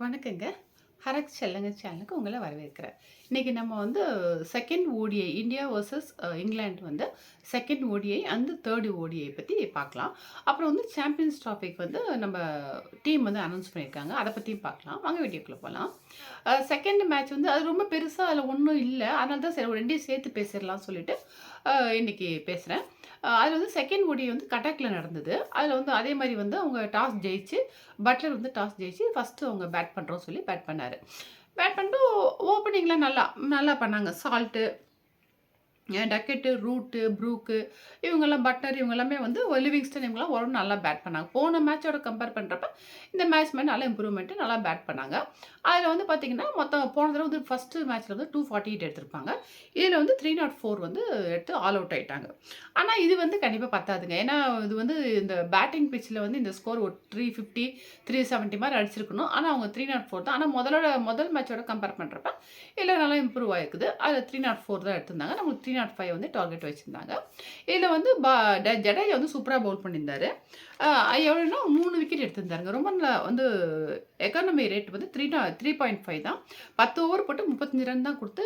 வணக்கங்க. ஹரக் செல்லங்க சேனலுக்கு உங்களை வரவேற்கிறேன். இன்றைக்கி நம்ம வந்து second ODI India versus England வந்து செகண்ட் ஓடிஐ அந்த தேர்டு ஓடிஐ பற்றி பார்க்கலாம். அப்புறம் வந்து சாம்பியன்ஸ் டாபிக் வந்து நம்ம டீம் வந்து அனௌன்ஸ் பண்ணியிருக்காங்க. அதை பற்றியும் பார்க்கலாம். வாங்க வீடியோக்குள்ளே போகலாம் செகண்ட் மேட்ச் வந்து அது ரொம்ப பெருசாக அதில் ஒன்றும் இல்லை அதனால தான் சரி ரெண்டையும் சேர்த்து பேசிடலாம் சொல்லிட்டு இன்றைக்கி பேசுகிறேன் அதில் வந்து செகண்ட் முடி வந்து கட்டக்கில் நடந்தது. அதில் வந்து அதே மாதிரி வந்து அவங்க டாஸ் ஜெயிச்சு பட்லர் வந்து டாஸ் ஜெயிச்சு ஃபர்ஸ்ட்டு அவங்க பேட் பண்ணுறோம் சொல்லி பேட் பண்ணார் பேட் பண்ணிட்டு ஓப்பனிங்கில் நல்லா நல்லா பண்ணாங்க. சால்ட்டு, டக்கெட்டு, ரூட்டு, ப்ரூக்கு இவங்கெல்லாம் பட்டர் இவங்க எல்லாமே வந்து லிவிங்ஸ்டன் இவங்கலாம் ஒரு நல்லா பேட் பண்ணாங்க. போன மேட்சோட கம்பேர் பண்ணுறப்ப இந்த மேட்ச் மாதிரி நல்லா இம்ப்ரூவ்மெண்ட்டு நல்லா பேட் பண்ணாங்க. அதில் வந்து பார்த்தீங்கன்னா, மொத்தம் போன தடவ வந்து ஃபஸ்ட்டு மேட்ச்சில் வந்து 248 எடுத்திருப்பாங்க. இதில் வந்து 304 வந்து எடுத்து ஆல் அவுட் ஆகிட்டாங்க ஆனால் இது வந்து கண்டிப்பாக பத்தாதுங்க. ஏன்னா இது வந்து இந்த பேட்டிங் பிச்சில் வந்து இந்த ஸ்கோர் ஒரு த்ரீ ஃபிஃப்டி த்ரீ செவன்ட்டி மாதிரி அடிச்சிருக்கணும். ஆனால் அவங்க 304 தான். ஆனால் முதலோட முதல் மேட்சோட கம்பேர் பண்ணுறப்ப இல்லை நல்லா இம்ப்ரூவ் ஆயிருக்குது. அதில 304 தான் எடுத்திருந்தாங்க. நாட் ஃபைவ் வந்து டார்கெட் வச்சுருந்தாங்க இதில் வந்து பா ட ஜடேஜா வந்து சூப்பராக பவுல் பண்ணியிருந்தாரு. எவ்வளோன்னா மூணு விக்கெட் எடுத்திருந்தாருங்க. ரொம்ப நல்லா வந்து எக்கானமி ரேட் வந்து த்ரீ த்ரீ பாயிண்ட் ஃபைவ் தான். 10 ஓவர் போட்டு 35 ரன் தான் கொடுத்து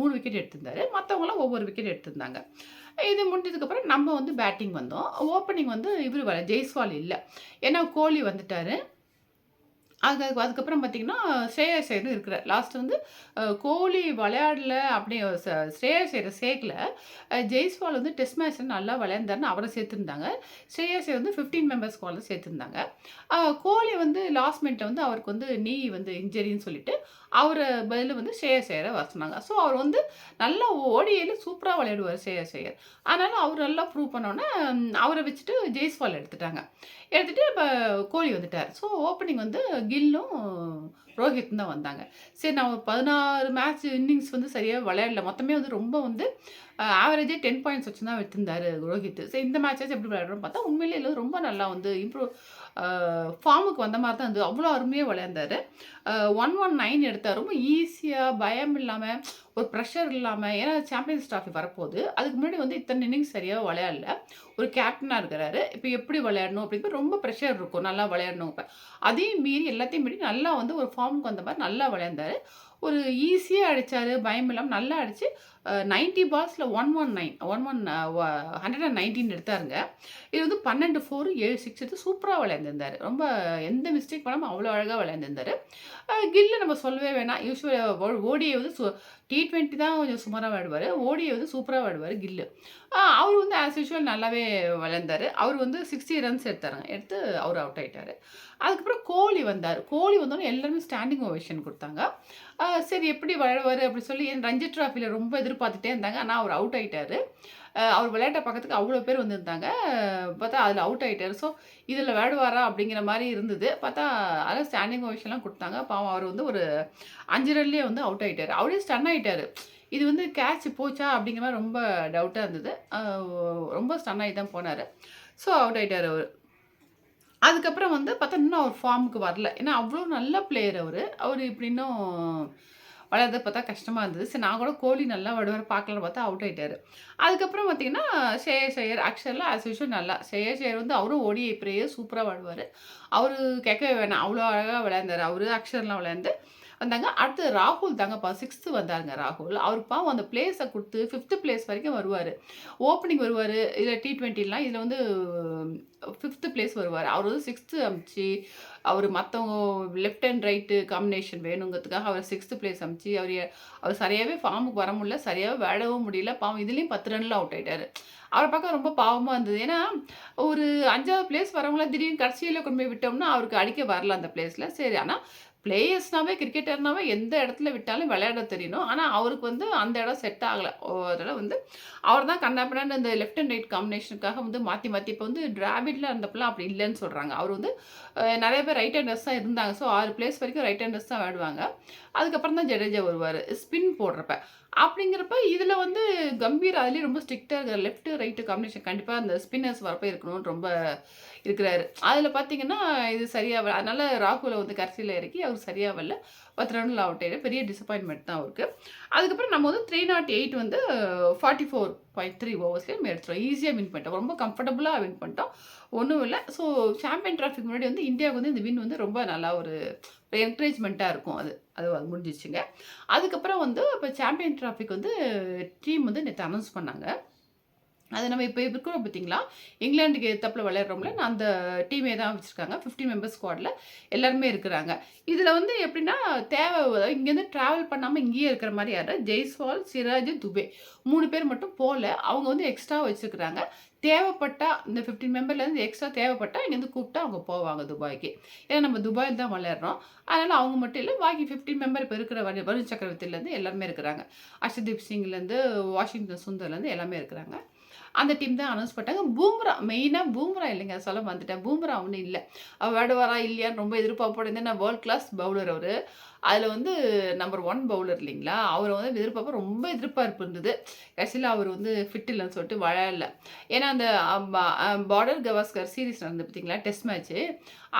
மூணு விக்கெட் எடுத்திருந்தாரு. மற்றவங்களாம் ஒவ்வொரு விக்கெட் எடுத்திருந்தாங்க. இது முடிஞ்சதுக்கப்புறம் நம்ம வந்து பேட்டிங் வந்தோம். ஓப்பனிங் வந்து இவரு வ ஜெய்ஸ்வால் இல்லை ஏன்னா கோலி வந்துட்டார் அது அதுக்கப்புறம் பார்த்தீங்கன்னா, ஸ்ரேயா ஐயரும் இருக்கிறார். லாஸ்ட் வந்து கோலி விளையாடல அப்படி ச சேர ஐயர சேர்க்கல. ஜெய்ஸ்வால் வந்து டெஸ்ட் மேட்ச் நல்லா விளையாண்டாருன்னு அவரை சேர்த்துருந்தாங்க ஸ்ரேயா சேர் வந்து 15 மெம்பர்ஸ் கோலில் சேர்த்துருந்தாங்க கோலி வந்து லாஸ்ட் மினிட்ல வந்து அவருக்கு வந்து நீ வந்து இன்ஜரின்னு சொல்லிட்டு, அவரை பதில் வந்து ஸ்ரேயா சேரை வர சொன்னாங்க. ஸோ அவர் வந்து நல்லா ஓடியில் சூப்பராக விளையாடுவார் ஸ்ரேயா சேயர் அதனால் அவர் நல்லா ப்ரூவ் பண்ணோன்னே அவரை வச்சுட்டு ஜெய்ஸ்வால் எடுத்துட்டாங்க. எடுத்துகிட்டு இப்போ கோலி வந்துட்டார் ஸோ ஓப்பனிங் வந்து கில்லும், ரோஹித்தும் தான் வந்தாங்க. சரி நான் ஒரு 16 மேட்ச் இன்னிங்ஸ் வந்து சரியாக விளையாடல. மொத்தமே வந்து ரொம்ப வந்து ஆவரேஜே 10 பாயிண்ட்ஸ் வச்சு தான் எடுத்திருந்தாரு ரோஹித். ஸோ இந்த மேட்சாச்சும் எப்படி விளையாடுறோம்னு பார்த்தா, உண்மையிலே ரொம்ப நல்லா வந்து இம்ப்ரூவ் ஃபார்முக்கு வந்த மாதிரி தான் வந்து அவ்வளோ அருமையா விளையாண்டாரு. அ 119 எடுத்தாரு. ரொம்ப ஈஸியாக பயம் இல்லாமல் ஒரு ப்ரெஷர் இல்லாமல் ஏன்னா சாம்பியன்ஸ் ட்ராஃபி வரப்போகுது அதுக்கு முன்னாடி வந்து இத்தனை இன்னிங்ஸ் சரியாக விளையாடல. ஒரு கேப்டனாக இருக்கிறாரு. இப்போ எப்படி விளையாடணும் அப்படின்னு ரொம்ப ப்ரெஷர் இருக்கும். நல்லா விளையாடணும் இப்போ அதையும் மீறி எல்லாத்தையும் மீறி நல்லா வந்து ஒரு ஃபார்முக்கு வந்த மாதிரி நல்லா விளையாண்டார் ஒரு ஈஸியாக அடித்தார் பயம் இல்லாமல் நல்லா ninety பால்ஸில் one one nine one one hundred and nineteen எடுத்தாருங்க. இது வந்து 12 4 7 6 எடுத்து சூப்பராக விளையாண்டுருந்தார் ரொம்ப எந்த மிஸ்டேக் பண்ணாமல் அவ்வளோ அழகாக விளையாண்டுருந்தார் கில்லு நம்ம சொல்லவே வேணாம். யூசுவலா ஓடியை வந்து சு டி20 தான் கொஞ்சம் சுமாராக விளையாடுவார் ஓடியை வந்து சூப்பராக விளையாடுவாரு கில்லு. அவர் வந்து ஆஸ் யூஷுவல் நல்லாவே விளையாண்டார் அவர் வந்து 60 ரன்ஸ் எடுத்தாருங்க. எடுத்து அவர் அவுட் ஆகிட்டார் அதுக்கப்புறம் கோலி வந்தார் கோலி வந்தோனே எல்லாருமே ஸ்டாண்டிங் ஓவேஷன் கொடுத்தாங்க சரி எப்படி விளையாடுவார் அப்படி சொல்லி ரஞ்சி ட்ராஃபியில் ரொம்ப எதிர்பார்த்துட்டே இருந்தாங்க. ஆனால் அவர் அவுட் ஆகிட்டார் அவர் விளையாட்ட பார்க்கறதுக்கு அவ்வளோ பேர் வந்திருந்தாங்க. பார்த்தா அதில் அவுட் ஆகிட்டார் ஸோ இதில் விளையாடுவாரா அப்படிங்கிற மாதிரி இருந்தது. பார்த்தா அதான் ஸ்டாண்டிங் ஓவேஷன்லாம் கொடுத்தாங்க பாவம் அவர் வந்து ஒரு அஞ்சு ரன்லேயே வந்து அவுட் ஆகிட்டார் அவரே ஸ்டன் ஆகிட்டார் இது வந்து கேட்ச் போச்சா அப்படிங்கிற மாதிரி ரொம்ப டவுட்டாக இருந்தது. ரொம்ப ஸ்டன் ஆகி தான் போனார் ஸோ அவுட் ஆகிட்டார் அவர் அதுக்கப்புறம் வந்து பார்த்தா இன்னும் அவர் ஃபார்முக்கு வரல. ஏன்னா அவ்வளோ நல்ல பிளேயர் அவர் அவர் இப்படி இன்னும் வளர்றது பார்த்தா கஷ்டமா இருந்தது. சரி நான் கூட கோலி நல்லா விளையாடுவாரு பார்க்கலாம் பார்த்தா அவுட் ஆயிட்டாரு. அதுக்கப்புறம் பார்த்தீங்கன்னா, ஸ்ரேயாஸ் ஷேயர் ஆக்சுவலா அஸ் யூஷுவல் நல்லா ஷேயர் ஷேயர் வந்து அவரும் ஓடிஐ பிளேயர் சூப்பரா வாடுவார் அவரு கேட்கவே வேணாம். அவ்வளோ அழகா விளையாண்டாரு. அவரு அக்ஷர்லாம் விளையாண்டு வந்தாங்க. அடுத்து ராகுல் தாங்கப்பா சிக்ஸ்த்து வந்தாருங்க ராகுல். அவர் பாவம் அந்த பிளேஸை கொடுத்து ஃபிஃப்த்து பிளேஸ் வரைக்கும் வருவார் ஓப்பனிங் வருவார் இதில் டி ட்வெண்ட்டிலாம் இதில் வந்து ஃபிஃப்த்து பிளேஸ் வருவார் அவர் வந்து சிக்ஸ்த்து அனுப்பிச்சு, அவர் மற்றவங்க லெஃப்ட் அண்ட் ரைட்டு காம்பினேஷன் வேணுங்கிறதுக்காக அவர் சிக்ஸ்த்து பிளேஸ் அமிச்சு அவர் அவர் சரியாகவே ஃபார்முக்கு வர முடியல. சரியாகவே விளையாடவும் முடியல. பாவம் இதுலேயும் பத்து ரன்ல அவுட் ஆகிட்டார் அவரை பார்க்க ரொம்ப பாவமாக இருந்தது. ஏன்னா ஒரு அஞ்சாவது பிளேஸ் வரவங்களாம் திடீர்னு கடைசியில் கொண்டு போய் விட்டோம்னா, அவருக்கு அடிக்க வரல அந்த பிளேஸில் சரி ஆனால் பிளேயர்ஸ்னாவே கிரிக்கெட்டர்னாவே எந்த இடத்துல விட்டாலும் விளையாட தெரியணும். ஆனால் அவருக்கு வந்து அந்த இடம் செட் ஆகலை ஓ வந்து அவர் தான் கன்னா அந்த இந்த லெஃப்ட் அண்ட் ரைட் காம்பினேஷனுக்காக வந்து மாற்றி மாற்றி இப்போ வந்து டிராவிடில் இருந்தப்பெல்லாம் அப்படி இல்லைன்னு சொல்கிறாங்க அவர் வந்து நிறைய பேர் ரைட் ஹேண்டர்ஸ் தான் இருந்தாங்க. ஸோ ஆறு பிளேஸ் வரைக்கும் ரைட் ஹேண்டர்ஸ் தான் விளையாடுவாங்க. அதுக்கப்புறம் தான் ஜடேஜா வருவார் ஸ்பின் போடுறப்ப. அப்படிங்கிறப்ப இதில் வந்து கம்பீர் அதுலேயே ரொம்ப ஸ்ட்ரிக்டாக இருக்கிற லெஃப்ட், ரைட்டு காம்பினேஷன் கண்டிப்பாக அந்த ஸ்பின்னர்ஸ் வரப்ப இருக்கணும்னு ரொம்ப இருக்கிறாரு. அதில் பார்த்தீங்கன்னா, இது சரியாக அதனால் அதனால ராகுல வந்து கடைசியில இறக்கி அவர் சரியாக வரல. 10 ரன்ல அவுட் ஆகிடும் பெரிய டிசப்பாயின்மெண்ட் தான் அவருக்கு. அதுக்கப்புறம் நம்ம வந்து 308 வந்து 44 ஃபைவ் த்ரீ ஓவர்ஸ்லேயே நம்ம எடுத்துட்டோம் ஈஸியாக வின் பண்ணிட்டோம். ரொம்ப கம்ஃபர்டபுளாக வின் பண்ணிட்டோம். ஒன்றும் இல்லை. ஸோ சாம்பியன் டிராஃபிக் முன்னாடி வந்து இந்தியாவுக்கு வந்து இந்த வின் வந்து ரொம்ப நல்லா ஒரு என்கரேஜ்மெண்ட்டாக இருக்கும் அது. அது அது முடிஞ்சிச்சுங்க அதுக்கப்புறம் வந்து இப்போ சாம்பியன் டிராஃபிக் வந்து டீம் வந்து நேற்று அனௌன்ஸ் பண்ணாங்க. அது நம்ம இப்போ இருக்கிறோம் பார்த்தீங்களா? இங்கிலாந்துக்கு தப்பில் விளையாடுறோம்ல நான் அந்த டீமே தான் வச்சுருக்காங்க. ஃபிஃப்டீன் மெம்பர்ஸ் ஸ்குவாடில் எல்லாருமே இருக்கிறாங்க. இதில் வந்து எப்படின்னா தேவை இங்கேருந்து ட்ராவல் பண்ணாமல் இங்கேயே இருக்கிற மாதிரி யார் ஜெய்ஸ்வால் சிராஜ் துபே மூணு பேர் மட்டும் போகல அவங்க வந்து எக்ஸ்ட்ரா வச்சுருக்குறாங்க. தேவைப்பட்டா இந்த ஃபிஃப்டீன் மெம்பர்லேருந்து எக்ஸ்ட்ரா தேவைப்பட்டா இங்கேருந்து கூப்பிட்டா அவங்க போவாங்க துபாய்க்கு. ஏன்னா நம்ம துபாயில் தான் விளையாடுறோம். அதனால் அவங்க மட்டும் இல்லை பாக்கி ஃபிஃப்டீன் மெம்பர் இப்போ இருக்கிற வரு வருண் சக்கரவர்த்திலேருந்து எல்லாருமே இருக்கிறாங்க. அர்ஷதீப் சிங்லேருந்து வாஷிங்டன் சுந்தர்லேருந்து எல்லாமே இருக்கிறாங்க. அந்த டீம் தான் அனௌன்ஸ் பண்ணிட்டாங்க. பூம்ரா மெயினாக பூம்ரா இல்லைங்க சொல்ல வந்துட்டேன் பூம்ரா ஒன்றும் இல்லை. அவர் விளையாடுவாரா இல்லையான்னு ரொம்ப எதிர்பார்ப்போட இருந்தேன். நான் வேர்ல்ட் கிளாஸ் பவுலர் அவர். அதில் வந்து நம்பர் ஒன் பவுலர் இல்லைங்களா? அவரை வந்து எதிர்பார்ப்ப ரொம்ப எதிர்பார்ப்பு இருந்தது கடைசியில் அவர் வந்து ஃபிட் இல்லைன்னு சொல்லிட்டு வளரல ஏன்னா அந்த பார்டர் கவாஸ்கர் சீரீஸ் நடந்து பார்த்தீங்களா? டெஸ்ட் மேட்ச்சு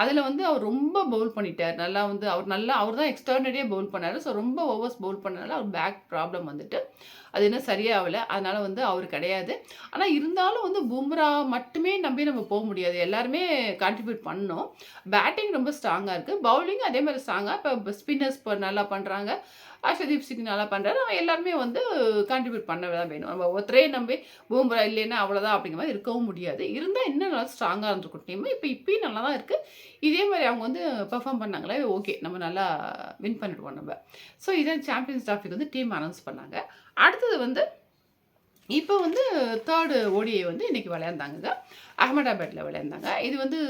அதில் வந்து அவர் ரொம்ப பவுல் பண்ணிட்டார். நல்லா வந்து அவர் நல்லா அவர் தான் எக்ஸ்ட்ரானரியாக பவுல் பண்ணார். ஸோ ரொம்ப ஓவர்ஸ் பவுல் பண்ணனால அவர் பேக் ப்ராப்ளம் வந்துட்டு. அது இன்னும் சரியாகலை. அதனால் வந்து அவர் கிடையாது. ஆனால் இருந்தாலும் வந்து பும்ரா மட்டுமே நம்பி நம்ம போக முடியாது. எல்லாருமே கான்ட்ரிபியூட் பண்ணோம் பேட்டிங் ரொம்ப ஸ்ட்ராங்காக இருக்குது பவுலிங் அதே மாதிரி ஸ்ட்ராங்காக இப்போ ஸ்பின்னர் இப்போ நல்லா பண்ணுறாங்க அர்ஷதீப் சிங் நல்லா பண்ணுறாரு அவன் எல்லாருமே வந்து கான்ட்ரிபியூட் பண்ண தான் வேணும். நம்ம ஒருத்தரே நம்பி பூம்ரா இல்லைன்னா அவ்வளோதான் அப்படிங்கிற மாதிரி இருக்கவும் முடியாது. இருந்தால் இன்னும் நல்லா ஸ்ட்ராங்காக இருந்திருக்கும் டீம் இப்போ இப்பயும் நல்லா தான் இருக்குது இதே மாதிரி அவங்க வந்து பெர்ஃபார்ம் பண்ணாங்களே? ஓகே நம்ம நல்லா வின் பண்ணிடுவோம் நம்ம. ஸோ இதான் சாம்பியன்ஸ் டிராஃபிக் வந்து டீம் அனௌன்ஸ் பண்ணாங்க. அடுத்தது வந்து இப்போ வந்து தேர்டு ஓடியை வந்து இன்றைக்கி விளையாண்டாங்க அகமதாபாத்தில் விளையாண்டாங்க. இது வந்து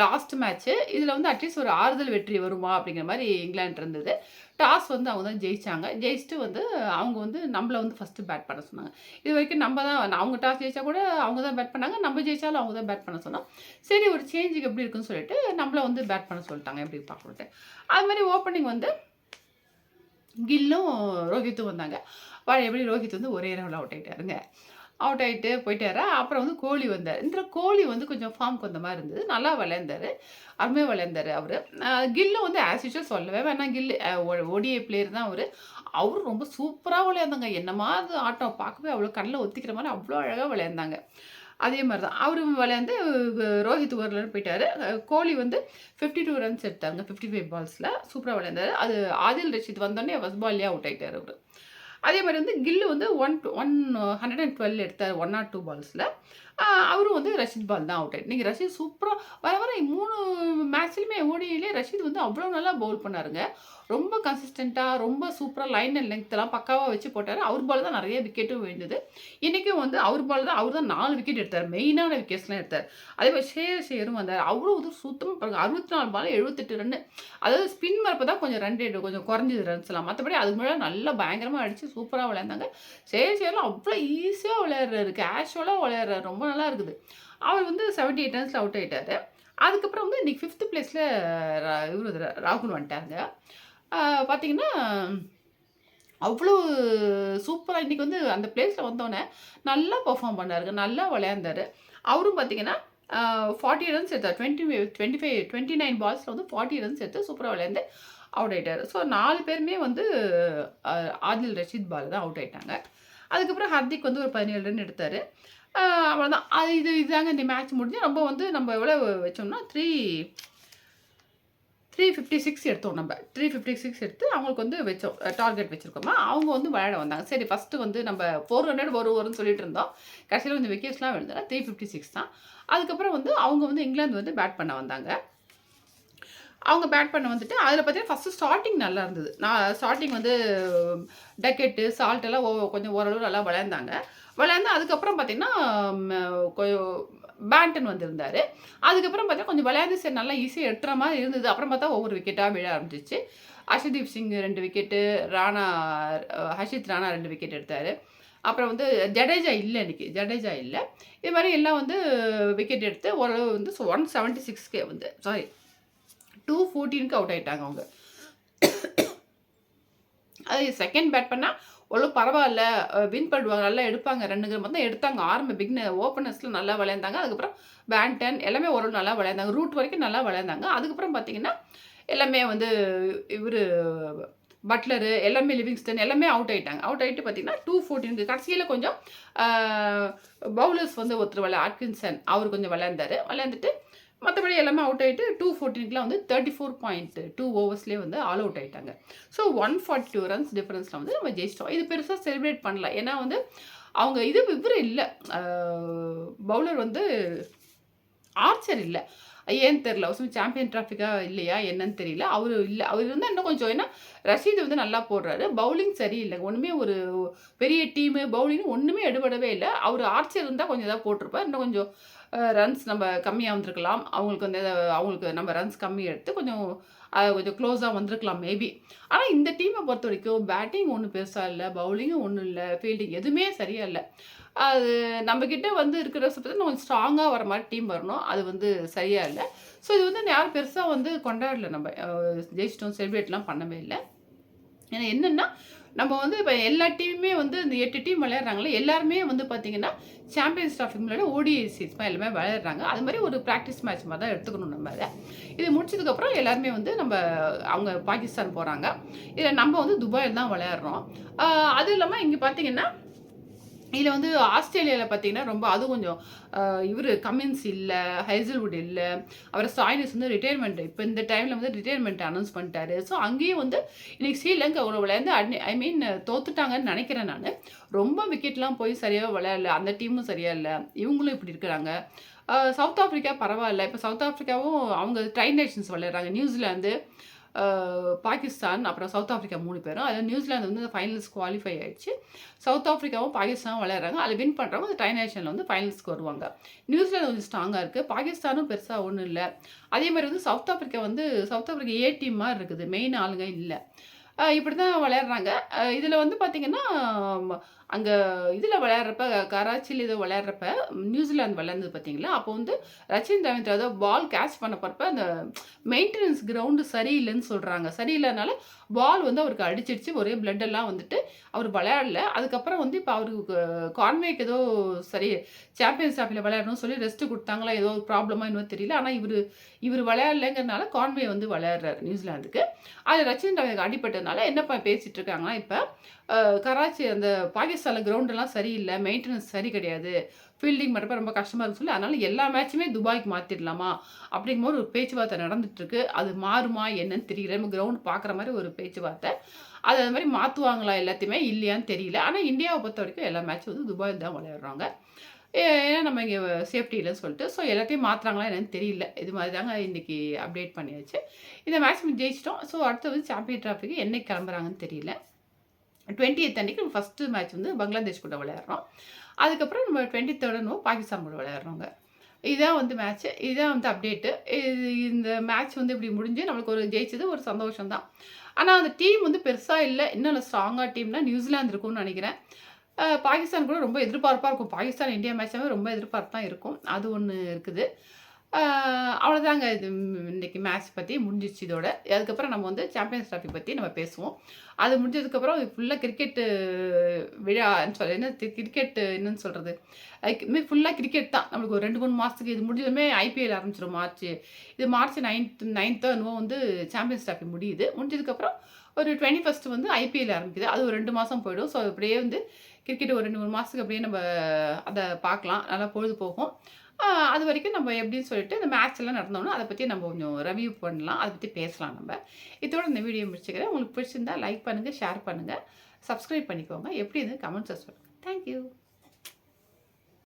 லாஸ்ட் மேட்ச்சு இதில் வந்து அட்லீஸ்ட் ஒரு ஆறுதல் வெற்றி வருமா அப்படிங்கிற மாதிரி இங்கிலாந்து இருந்தது. டாஸ் வந்து அவங்க தான் ஜெயித்தாங்க ஜெயிச்சுட்டு வந்து அவங்க வந்து நம்மளை வந்து ஃபஸ்ட்டு பேட் பண்ண சொன்னாங்க. இது வரைக்கும் நம்ம தான் அவங்க டாஸ் ஜெயிச்சா கூட அவங்க தான் பேட் பண்ணாங்க. நம்ம ஜெயிச்சாலும் அவங்க தான் பேட் பண்ண சொன்னோம். சரி ஒரு சேஞ்சுக்கு எப்படி இருக்குன்னு சொல்லிட்டு நம்மளை வந்து பேட் பண்ண சொல்லிட்டாங்க. எப்படி பார்க்கணுட்டு அது மாதிரி ஓப்பனிங் வந்து கில்லும் ரோஹித்தும் வந்தாங்க. எப்படி ரோஹித் வந்து ஒரே ரவுண்டில் அவுட் ஆகிட்டாருங்க அவுட் ஆகிட்டு போயிட்டாரா? அப்புறம் வந்து கோழி வந்தார். இந்த கோழி வந்து கொஞ்சம் ஃபார்முக்கு வந்த மாதிரி இருந்தது. நல்லா விளையாண்டார். அருமையாக விளையாண்டார் அவர். கில்லும் வந்து ஆஸ் யூஷுவல் சொல்லவே வேணாம் கில்லு. ஒடிஐ பிளேயர் தான் அவர். அவரும் ரொம்ப சூப்பராக விளையாந்தாங்க என்னமா அது ஆட்டம் பார்க்கவே அவ்வளோ கண்ணில் ஒத்திக்கிற மாதிரி அவ்வளோ அழகாக விளையாண்டாங்க. அதே மாதிரி தான் அவரும் விளையாண்டு ரோஹித் ஒரு போயிட்டார். கோலி வந்து ஃபிஃப்டி டூ ரன்ஸ் எடுத்தாங்க ஃபிஃப்டி ஃபைவ் பால்ஸில் சூப்பராக விளையாண்டார். அது ஆதில் ரஷித் வந்தோடனே ஃபஸ்ட் பால்லேயே அவுட் ஆகிட்டார் அவர். அதே மாதிரி வந்து கில்லு வந்து one one hundred and twelve எடுத்தார் ஒன் நாட் டூ பால்ஸில் அவரும் வந்து ரஷீத் பால் தான் அவுட் ஆகிட்டு நீங்கள் ரஷீத் சூப்பராக வர வர மூணு மேட்ச்லையுமே ஓடியிலே ரஷீத் வந்து அவ்வளோ நல்லா பவுல் பண்ணாருங்க. ரொம்ப கன்சிஸ்டண்ட்டாக ரொம்ப சூப்பராக லைன் அண்ட் லெங்க்த்தெல்லாம் பக்காவாக வச்சு போட்டார். அவர் பால் தான் நிறைய விக்கெட்டும் விழுந்தது. இன்றைக்கும் வந்து அவர் பால் தான் அவர் தான் நாலு விக்கெட் எடுத்தார். மெயினான விக்கெட்ஸ்லாம் எடுத்தார். அதே மாதிரி ஷேர் ஷேரும் வந்தார். அவ்வளோ வந்து சுத்தமாக பாருங்கள் அறுபத்தி நாலு பால் எழுபத்தெட்டு ரன் அதாவது ஸ்பின் வரப்போ தான் கொஞ்சம் ரன் ரேட் கொஞ்சம் குறைஞ்சது ரன்ஸ்லாம் மற்றபடி அதுக்கு முன்னாடி நல்லா பயங்கரமாக அடித்து சூப்பராக விளையாண்டாங்க. ஷேர் ஷேர்லாம் அவ்வளோ ஈஸியாக விளையாடுறாரு. கேஷுவலாக விளையாடுறாரு. ரொம்ப நல்லா இருக்குது அவர் வந்து செவன்ட்டி எயிட் ரன்ஸில் அவுட் ஆகிட்டார் அதுக்கப்புறம் வந்து இன்றைக்கி ஃபிஃப்த் பிளேஸில் இவர் ராகுல் வந்துட்டாங்க. பார்த்தீங்கன்னா அவ்வளோ சூப்பராக இன்றைக்கி வந்து அந்த பிளேஸில் வந்தோடனே நல்லா பர்ஃபார்ம் பண்ணாருங்க. நல்லா விளையாண்டார். அவரும் பார்த்தீங்கன்னா ஃபார்ட்டி ரன்ஸ் எடுத்தார். Twenty twenty five twenty nine பால்ஸில் வந்து ஃபார்ட்டி ரன்ஸ் எடுத்து சூப்பராக விளையாண்டு அவுட் ஆகிட்டார் ஸோ நாலு பேருமே வந்து ஆதில் ரஷீத் பால் தான் அவுட் ஆகிட்டாங்க அதுக்கப்புறம் ஹர்திக் வந்து ஒரு பதினேழு ரன் எடுத்தார். அவ்வளோதான் அது இது இதுதாங்க இந்த மேட்ச் முடிஞ்சு ரொம்ப வந்து நம்ம எவ்வளோ வச்சோம்னா த்ரீ த்ரீ ஃபிஃப்டி சிக்ஸ் எடுத்தோம் நம்ம. த்ரீ ஃபிஃப்டி சிக்ஸ் எடுத்து அவங்களுக்கு வந்து வச்சோம் டார்கெட் வச்சுருக்கோமா. அவங்க வந்து விளையாட வந்தாங்க. சரி ஃபஸ்ட்டு வந்து நம்ம ஃபோர் ஹண்ட்ரட் வரும் வரும்னு சொல்லிட்டு இருந்தோம். கடைசியில் வந்து விக்கெட்ஸ்லாம் விழுந்தா த்ரீ ஃபிஃப்டி சிக்ஸ் தான். அதுக்கப்புறம் வந்து அவங்க வந்து இங்கிலாந்து வந்து பேட் பண்ண வந்தாங்க. அவங்க பேட் பண்ண வந்துட்டு அதில் பார்த்தீங்கன்னா ஃபஸ்ட்டு ஸ்டார்டிங் நல்லா இருந்தது. நான் ஸ்டார்டிங் வந்து டக்கெட்டு சால்ட் எல்லாம் கொஞ்சம் ஓரளவு நல்லா விளையாண்டாங்க விளையாண்டு அதுக்கப்புறம் பார்த்திங்கன்னா பேண்டன் வந்திருந்தார். அதுக்கப்புறம் பார்த்தா கொஞ்சம் விளையாண்டு சரி நல்லா ஈஸியாக எட்டுற மாதிரி இருந்தது. அப்புறம் பார்த்தா ஒவ்வொரு விக்கெட்டாக விழ ஆரம்பிச்சிச்சு. அர்ஷதீப் சிங் ரெண்டு விக்கெட்டு ராணா ஹர்ஷித் ராணா ரெண்டு விக்கெட் எடுத்தார். அப்புறம் வந்து ஜடேஜா இல்லை இன்றைக்கி ஜடேஜா இல்லை. இது மாதிரி எல்லாம் வந்து விக்கெட் எடுத்து ஓரளவு வந்து ஒன் செவன்ட்டி சிக்ஸ்கே வந்து சாரி டூ ஃபோர்டீனுக்கு அவுட் ஆகிட்டாங்க அவங்க. அது செகண்ட் பேட் பண்ணால் அவ்வளோ பரவாயில்ல. வின் பண்ணுவாங்க நல்லா எடுப்பாங்க. ரெண்டுங்கிற தான் எடுத்தாங்க. ஆரம்ப பிக்ன ஓப்பனர்ஸில் நல்லா விளையாண்டாங்க. அதுக்கப்புறம் பேண்டன் எல்லாமே ஓரளவு நல்லா விளையாண்டாங்க. ரூட் வரைக்கும் நல்லா விளையாண்டாங்க. அதுக்கப்புறம் பார்த்தீங்கன்னா எல்லாமே வந்து இவர் பட்லரு எல்லாமே லிவிங்ஸ்டன் எல்லாமே அவுட் ஆயிட்டாங்க. அவுட் ஆகிட்டு பார்த்தீங்கன்னா டூ ஃபோர்டீனுக்கு கடைசியில் கொஞ்சம் பவுலர்ஸ் வந்து ஒருத்தர் விளையா ஆட்கின்சன் அவர் கொஞ்சம் விளையாண்டார். விளையாண்டுட்டு மற்றபடி எல்லாமே அவுட் ஆகிட்டு டூ ஃபோர்டீனுக்குலாம் வந்து தேர்ட்டி ஃபோர் பாயிண்ட் டூ ஓவர்ஸ்லேயே வந்து ஆல் அவுட் ஆகிட்டாங்க so one forty two runs டிஃப்ரென்ஸில் வந்து நம்ம ஜெயிச்சிட்டோம். இது பெருசாக செலிப்ரேட் பண்ணல. ஏன்னா வந்து அவங்க இது இவர் இல்லை. பவுலர் வந்து ஆர்ச்சர் இல்லை. ஏன்னு தெரில ஒரு சாம்பியன் டிராஃபிக்காக இல்லையா? என்னன்னு தெரியல. அவர் இல்லை. அவர் இருந்தால் இன்னும் கொஞ்சம். ஏன்னா ரஷீத் வந்து நல்லா போடுறாரு. பவுலிங் சரியில்லை. ஒன்றுமே ஒரு பெரிய டீமு பவுலிங் ஒன்றுமே எடுபடவே இல்லை. அவர் ஆர்ச்சர் இருந்தால் கொஞ்சம் இதாக போட்டிருப்பார். இன்னும் கொஞ்சம் ரன்ஸ் நம்ம கம்மியாக வந்திருக்கலாம். அவங்களுக்கு வந்து அவங்களுக்கு நம்ம ரன்ஸ் கம்மி எடுத்து கொஞ்சம் கொஞ்சம் க்ளோஸாக வந்திருக்கலாம் மேபி ஆனால் இந்த டீமை பொறுத்த வரைக்கும் பேட்டிங் ஒன்றும் பெருசாக இல்லை பவுலிங்கும் ஒன்றும் இல்லை ஃபீல்டிங் எதுவுமே சரியாக இல்லை. அது நம்மக்கிட்ட வந்து இருக்கிற பற்றி கொஞ்சம் ஸ்ட்ராங்காக வர மாதிரி டீம் வரணும். அது வந்து சரியாக இல்லை. ஸோ இது வந்து யாரும் பெருசாக வந்து கொண்டாடல நம்ம. ஜெயிச்சிட்டோம் செலிப்ரேட்லாம் பண்ணவே இல்லை. ஏன்னா என்னென்னா நம்ம வந்து இப்போ எல்லா டீமுமே வந்து இந்த எட்டு டீம் விளையாடுறாங்களே எல்லாருமே வந்து பார்த்தீங்கன்னா சாம்பியன்ஸ் ட்ராஃபி முன்னாடி ஓடிஐசிஸ் எல்லாமே விளையாடுறாங்க. அது மாதிரி ஒரு ப்ராக்டிஸ் மேட்ச் மாதிரி தான் எடுத்துக்கணும் நம்ம அதை. இது முடிச்சதுக்கப்புறம் எல்லாருமே வந்து நம்ம அவங்க பாகிஸ்தான் போகிறாங்க இதில் நம்ம வந்து துபாயில் தான் விளையாடுறோம். அது இல்லாமல் இங்கே பார்த்தீங்கன்னா இதில் வந்து ஆஸ்திரேலியாவில் பார்த்தீங்கன்னா ரொம்ப அது கொஞ்சம் இவர் கமின்ஸ் இல்லை ஹைசல்வுட் இல்லை அவர் சாய்னிஸ் வந்து ரிட்டையர்மெண்ட் இப்போ இந்த டைமில் வந்து ரிட்டையர்மெண்ட் அனௌன்ஸ் பண்ணிட்டாரு. ஸோ அங்கேயும் வந்து இன்றைக்கி ஸ்ரீலங்கா விளையாண்டு ஐ மீன் தோத்துட்டாங்கன்னு நினைக்கிறேன் நான். ரொம்ப விக்கெட்லாம் போய் சரியாக விளையாடல. அந்த டீமும் சரியாக இல்லை. இவங்களும் இப்படி இருக்கிறாங்க. சவுத் ஆஃப்ரிக்கா பரவாயில்ல. இப்போ சவுத் ஆஃப்ரிக்காவும் அவங்க ட்ரை நேஷன்ஸ் விளையாடுறாங்க. நியூசிலாந்து பாகிஸ்தான் அப்புறம் சவுத் ஆஃப்ரிக்கா மூணு பேரும். அதில் நியூசிலாந்து வந்து ஃபைனல்ஸ் குவாலிஃபை ஆகிடுச்சு சவுத் ஆஃப்ரிக்காவும் பாகிஸ்தானும் விளையாடுறாங்க. அதில் வின் பண்ணுறவங்க அந்த ட்ரை நேஷனில் வந்து ஃபைனல்ஸ்க்கு வருவாங்க. நியூசிலாந்து கொஞ்சம் ஸ்ட்ராங்காக இருக்குது பாகிஸ்தானும் பெருசாக ஒன்றும் இல்லை. அதே மாதிரி வந்து சவுத் ஆஃப்ரிக்கா வந்து சவுத் ஆஃப்ரிக்கா ஏ டீம் மாதிரி இருக்குது. மெயின் ஆளுங்க இல்லை. இப்படி தான் விளையாடுறாங்க. இதில் வந்து பார்த்திங்கன்னா அங்கே இதில் விளையாடுறப்ப கராச்சியில் இதை விளையாடுறப்ப நியூசிலாந்து விளையாண்டது பார்த்தீங்களா அப்போ வந்து ரச்சின் ரவீந்திரா ஏதோ பால் கேட்ச் பண்ண போகிறப்ப அந்த மெயின்டெனன்ஸ் கிரவுண்டு சரியில்லைன்னு சொல்கிறாங்க சரியில்லைனால பால் வந்து அவருக்கு அடிச்சிடுச்சு. ஒரே பிளட்டெல்லாம் வந்துட்டு அவர் விளையாடல. அதுக்கப்புறம் வந்து இப்போ அவருக்கு கான்வேக்கு ஏதோ சரி சாம்பியன்ஸ் ட்ராஃபியில் விளையாடணும்னு சொல்லி ரெஸ்ட்டு கொடுத்தாங்களா? ஏதோ ப்ராப்ளமாக இன்னும் தெரியல. ஆனால் இவர் இவர் விளையாடலைங்கிறனால கான்வே வந்து விளையாடுறாரு நியூசிலாந்துக்கு அது ரச்சின் ரவிக்கு அடிப்பட்டதுனால என்னப்பா பேசிகிட்டு இருக்காங்கன்னா இப்போ கராச்சி அந்த பாகிஸ்தானில் கிரவுண்டெல்லாம் சரியில்லை மெயின்டெனன்ஸ் சரி கிடையாது. ஃபீல்டிங் பண்ணுறப்ப ரொம்ப கஷ்டமாக இருக்குன்னு சொல்லி அதனால் எல்லா மேட்சுமே துபாய்க்கு மாற்றிடலாமா அப்படிங்கும்போது ஒரு பேச்சுவார்த்தை நடந்துட்டுருக்கு. அது மாறுமா என்னன்னு தெரியல. நம்ம கிரவுண்ட் பார்க்குற மாதிரி ஒரு பேச்சுவார்த்தை. அது அது மாதிரி மாற்றுவாங்களா எல்லாத்தையுமே இல்லையான்னு தெரியல. ஆனால் இந்தியாவை பொறுத்த வரைக்கும் எல்லா மேட்சும் வந்து துபாயில் தான் விளையாடுறாங்க. ஏன்னா நம்ம இங்கே சேஃப்டி இல்லைன்னு சொல்லிட்டு ஸோ எல்லாத்தையும் மாற்றுறாங்களா என்னன்னு தெரியல. இது மாதிரி தாங்க இன்றைக்கி அப்டேட் பண்ணியாச்சு. இந்த மேட்ச் ஜெயிச்சிட்டோம். ஸோ அடுத்து வந்து சாம்பியன் ட்ராஃபிக்கு என்னைக்கு கிளம்புறாங்கன்னு தெரியல. டுவெண்ட்டி எய்த் அன்றைக்கி நம்ம ஃபஸ்ட்டு மேட்ச் வந்து பங்களாதேஷ் கூட விளையாடுறோம். அதுக்கப்புறம் நம்ம டுவெண்ட்டி தேர்டுன்னு பாகிஸ்தான் கூட விளையாடுறோங்க இதுதான் வந்து மேட்ச்சு இதுதான் வந்து அப்டேட்டு இது இந்த மேட்ச் வந்து இப்படி முடிஞ்சு நம்மளுக்கு ஒரு ஜெயிச்சது ஒரு சந்தோஷம் தான் ஆனால் அந்த டீம் வந்து பெருசாக இல்லை. இன்னும் ஸ்ட்ராங்காக டீம்னா நியூசிலாந்து இருக்கும்னு நினைக்கிறேன். பாகிஸ்தான் கூட ரொம்ப எதிர்பார்ப்பாக இருக்கும். பாகிஸ்தான் இந்தியா மேட்சாகவே ரொம்ப எதிர்பார்ப்பு தான் இருக்கும். அது ஒன்று இருக்குது. அவ்வளோதாங்க இது இன்றைக்கி மேட்ச் பற்றி முடிஞ்சிச்சு இதோட. அதுக்கப்புறம் நம்ம வந்து சாம்பியன்ஸ் ட்ராஃபி பற்றி நம்ம பேசுவோம். அது முடிஞ்சதுக்கப்புறம் ஃபுல்லாக கிரிக்கெட்டு விழான்னு சொல்ல என்ன கிரிக்கெட்டு என்னன்னு சொல்கிறது அதுக்குமே ஃபுல்லாக கிரிக்கெட் தான். நம்மளுக்கு ஒரு ரெண்டு மூணு மாதத்துக்கு இது முடிஞ்சதுமே ஐபிஎல் ஆரம்பிச்சிடும் மார்ச். இது மார்ச் நைன்த் நைன்த்தோ என்னவோ வந்து சாம்பியன்ஸ் ட்ராஃபி முடியுது. முடிஞ்சதுக்கப்புறம் ஒரு டுவெண்ட்டி ஃபஸ்ட்டு வந்து ஐபிஎல் ஆரம்பிக்குது. அது ஒரு ரெண்டு மாதம் போயிடும். ஸோ அப்படியே வந்து கிரிக்கெட் ஒரு ரெண்டு மூணு மாதத்துக்கு அப்படியே நம்ம அதை பார்க்கலாம். நல்லா பொழுது போகும் அது வரைக்கும் நம்ம எப்படின்னு சொல்லிட்டு இந்த மேட்ச் எல்லாம் நடந்தோம்னா அதை பற்றி நம்ம கொஞ்சம் ரிவ்யூ பண்ணலாம். அதை பற்றி பேசலாம் நம்ம. இதோட இந்த வீடியோ முடிச்சுக்கிறேன். உங்களுக்கு பிடிச்சிருந்தா லைக் பண்ணுங்கள் ஷேர் பண்ணுங்கள் சப்ஸ்கிரைப் பண்ணிக்கோங்க. எப்படி இருந்து கமெண்ட்ஸை சொல்லுங்கள் தேங்க்யூ